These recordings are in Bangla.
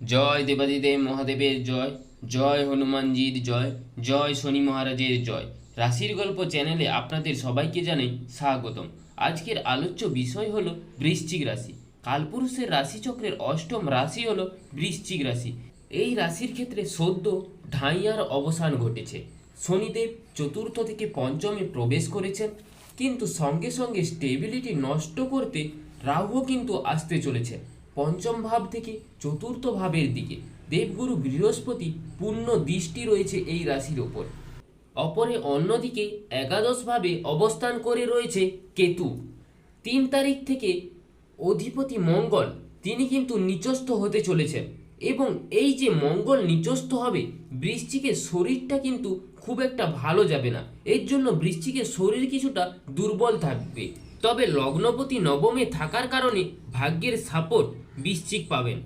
জয় দেবাদিদেব মহাদেবের জয় জয় হনুমানজির জয় জয় শনি মহারাজের জয়। রাশির গল্প চ্যানেলে আপনাদের সবাইকে জানাই স্বাগতম। আজকের আলোচ্য বিষয় হলো বৃশ্চিক রাশি। কালপুরুষের রাশিচক্রের অষ্টম রাশি হলো বৃশ্চিক রাশি। এই রাশির ক্ষেত্রে সদ্য ঢাইয়ার অবসান ঘটেছে। শনিদেব চতুর্থ থেকে পঞ্চমে প্রবেশ করেছেন, কিন্তু সঙ্গে সঙ্গে স্টেবিলিটি নষ্ট করতে রাহুও কিন্তু আসতে চলেছে। পঞ্চম ভাব থেকে চতুর্থ ভাবের দিকে দেবগুরু বৃহস্পতি পূর্ণ দৃষ্টি রয়েছে এই রাশির ওপর। অপরে অন্যদিকে একাদশভাবে অবস্থান করে রয়েছে কেতু। তিন তারিখ থেকে অধিপতি মঙ্গল, তিনি কিন্তু নিচস্থ হতে চলেছেন এবং এই যে মঙ্গল নিচস্থ হবে, বৃশ্চিকের শরীরটা কিন্তু খুব একটা ভালো যাবে না। এর জন্য বৃশ্চিকের শরীর কিছুটা দুর্বল থাকবে। তবে লগ্নপতি নবমে থাকার কারণে ভাগ্যের সাপোর্ট বৃশ্চিক পাবেন।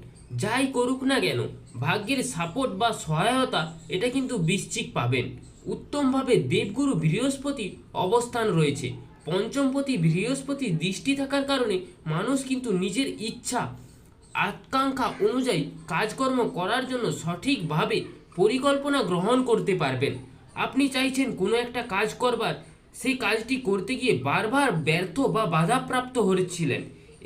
যাই করুক না কেন, ভাগ্যের সাপোর্ট বা সহায়তা এটা কিন্তু বৃশ্চিক পাবেন। উত্তমভাবে দেবগুরু বৃহস্পতি অবস্থান রয়েছে। পঞ্চমপতি বৃহস্পতির দৃষ্টি থাকার কারণে মানুষ কিন্তু নিজের ইচ্ছা, আকাঙ্ক্ষা অনুযায়ী কাজকর্ম করার জন্য সঠিকভাবে পরিকল্পনা গ্রহণ করতে পারবেন। আপনি চাইছেন কোনো একটা কাজ করবার সেই কাজটি করতে গিয়ে বারবার ব্যর্থ বা বাধাপ্রাপ্ত হচ্ছিলেন।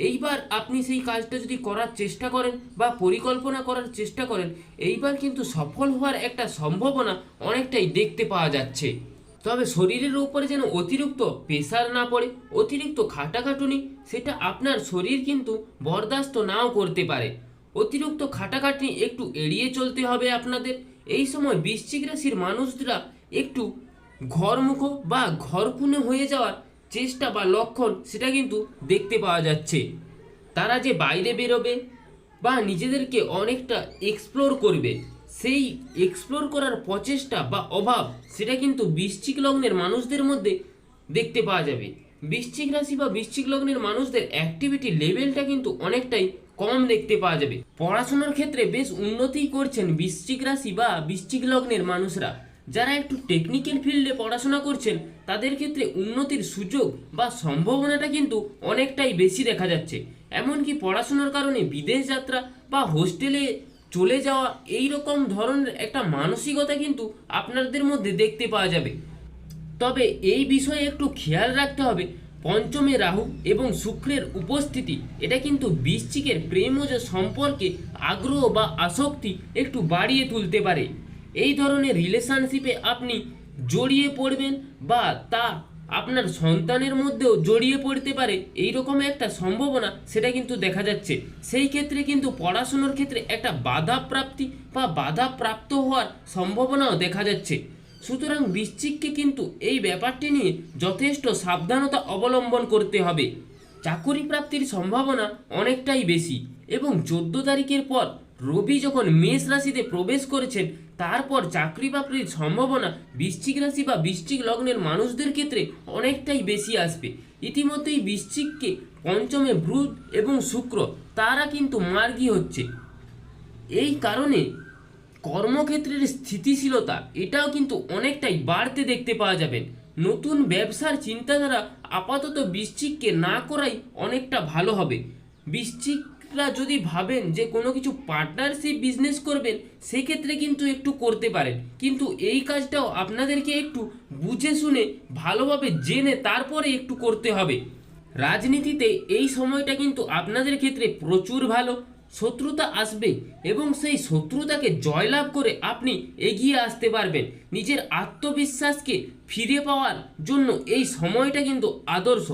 এইবার আপনি সেই কাজটা যদি করার চেষ্টা করেন বা পরিকল্পনা করার চেষ্টা করেন, এইবার কিন্তু সফল হওয়ার একটা সম্ভাবনা অনেকটাই দেখতে পাওয়া যাচ্ছে। তবে শরীরের উপরে যেন অতিরিক্ত প্রেশার না পড়ে, অতিরিক্ত খাটাখাটুনি, সেটা আপনার শরীর কিন্তু বরদাস্ত নাও করতে পারে। অতিরিক্ত খাটাখাটনি একটু এড়িয়ে চলতে হবে আপনাদের। এই সময় বৃশ্চিক রাশির মানুষরা একটু ঘরমুখ বা ঘরকুনে হয়ে যাওয়ার চেষ্টা বা লক্ষণ সেটা কিন্তু দেখতে পাওয়া যাচ্ছে। তারা যে বাইরে বেরোবে বা নিজেদেরকে অনেকটা এক্সপ্লোর করবে, সেই এক্সপ্লোর করার প্রচেষ্টা বা অভাব সেটা কিন্তু বৃশ্চিক লগ্নের মানুষদের মধ্যে দেখতে পাওয়া যাবে। বৃশ্চিক রাশি বা বৃশ্চিক লগ্নের মানুষদের অ্যাক্টিভিটি লেভেলটা কিন্তু অনেকটাই কম দেখতে পাওয়া যাবে। পড়াশোনার ক্ষেত্রে বেশ উন্নতিই করছেন বৃশ্চিক রাশি বা বৃশ্চিক লগ্নের মানুষরা। যারা একটু টেকনিক্যাল ফিল্ডে পড়াশোনা করছেন, তাদের ক্ষেত্রে উন্নতির সুযোগ বা সম্ভাবনাটা কিন্তু অনেকটাই বেশি দেখা যাচ্ছে। এমনকি পড়াশোনার কারণে বিদেশ যাত্রা বা হোস্টেলে চলে যাওয়া এই রকম ধরনের একটা মানসিকতা কিন্তু আপনাদের মধ্যে দেখতে পাওয়া যাবে। তবে এই বিষয়ে একটু খেয়াল রাখতে হবে, পঞ্চমে রাহু এবং শুক্রের উপস্থিতি। এটা কিন্তু বৃশ্চিকের প্রেমজ সম্পর্কে আগ্রহ বা আসক্তি একটু বাড়িয়ে তুলতে পারে। এই ধরনের রিলেশনশিপে আপনি জড়িয়ে পড়বেন বা তা আপনার সন্তানের মধ্যেও জড়িয়ে পড়তে পারে এই রকম একটা সম্ভাবনা সেটা কিন্তু দেখা যাচ্ছে। সেই ক্ষেত্রে কিন্তু পড়াশুনোর ক্ষেত্রে একটা বাধা প্রাপ্তি বা বাধা প্রাপ্ত হওয়ার সম্ভাবনাও দেখা যাচ্ছে। সুতরাং বৃশ্চিককে কিন্তু এই ব্যাপারটি নিয়ে যথেষ্ট সাবধানতা অবলম্বন করতে হবে। চাকুরি প্রাপ্তির সম্ভাবনা অনেকটাই বেশি এবং চোদ্দ তারিখের পর রবি যখন মেষ রাশিতে প্রবেশ করেছেন তারপর চাকরি বাকরির সম্ভাবনা, বৃশ্চিক রাশি বা বৃশ্চিক লগ্নের মানুষদের ক্ষেত্রে অনেকটাই বেশি আসবে। ইতিমধ্যেই বৃশ্চিককে পঞ্চমে ব্রুদ এবং শুক্র, তারা কিন্তু মার্গী হচ্ছে। এই কারণে কর্মক্ষেত্রের স্থিতিশীলতা, এটাও কিন্তু অনেকটাই বাড়তে দেখতে পাওয়া যাবেন নতুন ব্যবসার চিন্তাধারা আপাতত বৃশ্চিককে না করাই অনেকটা ভালো হবে। বৃশ্চিকরা যদি ভাবেন যে কোনো কিছু পার্টনারশিপ বিজনেস করবেন, সেক্ষেত্রে কিন্তু একটু করতে পারেন। কিন্তু এই কাজটাও আপনাদেরকে একটু বুঝে শুনে, ভালোভাবে জেনে তারপরে একটু করতে হবে। রাজনীতিতে এই সময়টা কিন্তু আপনাদের ক্ষেত্রে প্রচুর ভালো, শত্রুতা আসবে এবং সেই শত্রুতাকে জয়লাভ করে আপনি এগিয়ে আসতে পারবেন। নিজের আত্মবিশ্বাসকে ফিরে পাওয়ার জন্য এই সময়টা কিন্তু আদর্শ।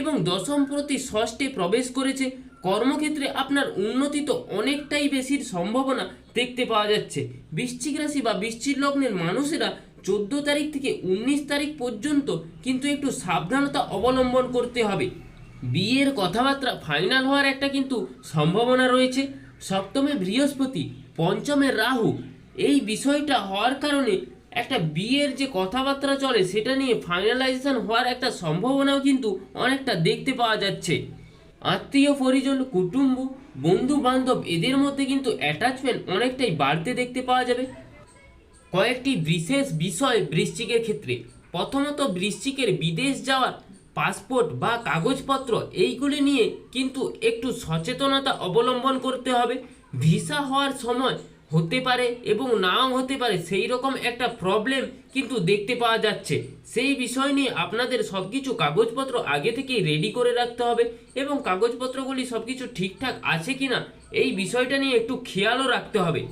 এবং দশম প্রতি ষষ্ঠে প্রবেশ করেছে কর্মক্ষেত্রে আপনার উন্নতি তো অনেকটাই বেশির সম্ভাবনা দেখতে পাওয়া যাচ্ছে। বৃশ্চিক রাশি বা বৃশ্চিক লগ্নের মানুষেরা চোদ্দ তারিখ থেকে উনিশ তারিখ পর্যন্ত কিন্তু একটু সাবধানতা অবলম্বন করতে হবে। বিয়ের কথাবার্তা ফাইনাল হওয়ার একটা কিন্তু সম্ভাবনা রয়েছে। সপ্তমে বৃহস্পতি, পঞ্চমে রাহু, এই বিষয়টা হওয়ার কারণে একটা বিয়ের যে কথাবার্তা চলে সেটা নিয়ে ফাইনালাইজেশন হওয়ার একটা সম্ভাবনাও কিন্তু অনেকটা দেখতে পাওয়া যাচ্ছে। আত্মীয় পরিজন, কুটুম্ব বন্ধু বান্ধব এদের মধ্যে কিন্তু অ্যাটাচমেন্ট অনেকটাই বাড়তে দেখতে পাওয়া যাবে। কয়েকটি বিশেষ বিষয় বৃশ্চিকের ক্ষেত্রে। প্রথমত বৃশ্চিকের বিদেশ যাওয়ার পাসপোর্ট বা কাগজপত্র, এইগুলি নিয়ে কিন্তু একটু সচেতনতা অবলম্বন করতে হবে। ভিসা হওয়ার সময় হতে পারে এবং নাও হতে পারে সেই রকম একটা প্রবলেম কিন্তু দেখতে পাওয়া যাচ্ছে। সেই বিষয় নিয়ে আপনাদের সব কিছু কাগজপত্র আগে থেকেই রেডি করে রাখতে হবে এবং কাগজপত্রগুলি সব কিছু ঠিকঠাক আছে কিনা এই বিষয়টা নিয়ে একটু খেয়ালও রাখতে হবে।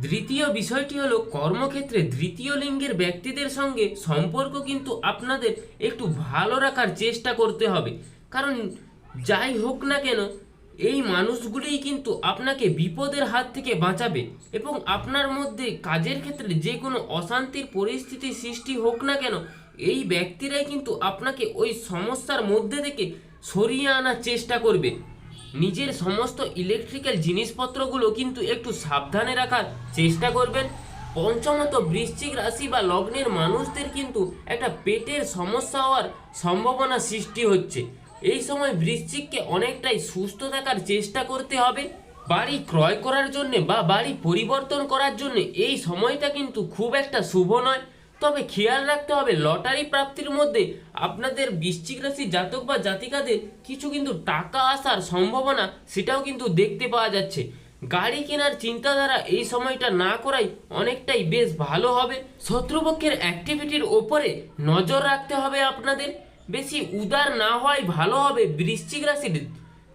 দ্বিতীয় বিষয়টি হলো কর্মক্ষেত্রে দ্বিতীয় লিঙ্গের ব্যক্তিদের সঙ্গে সম্পর্ক কিন্তু আপনাদের একটু ভালো রাখার চেষ্টা করতে হবে। কারণ যাই হোক না কেন এই মানুষগুলিই কিন্তু আপনাকে বিপদের হাত থেকে বাঁচাবে এবং আপনার মধ্যে কাজের ক্ষেত্রে যে কোনো অশান্তির পরিস্থিতি সৃষ্টি হোক না কেন, এই ব্যক্তিরাই কিন্তু আপনাকে ওই সমস্যার মধ্যে থেকে সরিয়ে আনার চেষ্টা করবে। নিজের সমস্ত ইলেকট্রিক্যাল জিনিসপত্রগুলো কিন্তু একটু সাবধানে রাখার চেষ্টা করবেন। পঞ্চমত বৃশ্চিক রাশি বা লগ্নের মানুষদের কিন্তু একটা পেটের সমস্যা হওয়ার সম্ভাবনা সৃষ্টি হচ্ছে। এই সময় বৃশ্চিককে অনেকটাই সুস্থ থাকার চেষ্টা করতে হবে। বাড়ি ক্রয় করার জন্যে বা বাড়ি পরিবর্তন করার জন্য এই সময়টা কিন্তু খুব একটা শুভ নয়। তবে খেয়াল রাখতে হবে, লটারি প্রাপ্তির মধ্যে আপনাদের বৃশ্চিক রাশি জাতক বা জাতিকাদের কিছু কিন্তু টাকা আসার সম্ভাবনা সেটাও কিন্তু দেখতে পাওয়া যাচ্ছে। গাড়ি কেনার চিন্তাধারা এই সময়টা না করাই অনেকটাই বেশ ভালো হবে। শত্রুপক্ষের অ্যাক্টিভিটির ওপরে নজর রাখতে হবে আপনাদের। বেশি উদার না হওয়াই ভালো হবে বৃশ্চিক রাশির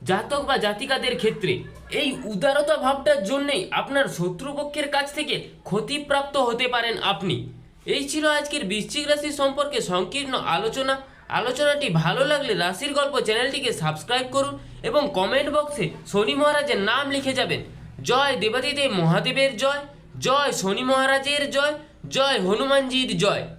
জাতক বা জাতিকাদের ক্ষেত্রে। এই উদারতা ভাবটার জন্যই আপনার শত্রুপক্ষের কাছ থেকে ক্ষতিপ্রাপ্ত হতে পারেন আপনি। এই ছিল আজকের বৃশ্চিক রাশি সম্পর্কে সংকীর্ণ আলোচনা। আলোচনাটি ভালো লাগলে রাশির গল্প চ্যানেলটিকে সাবস্ক্রাইব করুন এবং কমেন্ট বক্সে শনি মহারাজের নাম লিখে যাবেন। জয় দেবাদিদেব মহাদেবের জয় জয় শনি মহারাজের জয় জয় হনুমানজির জয়।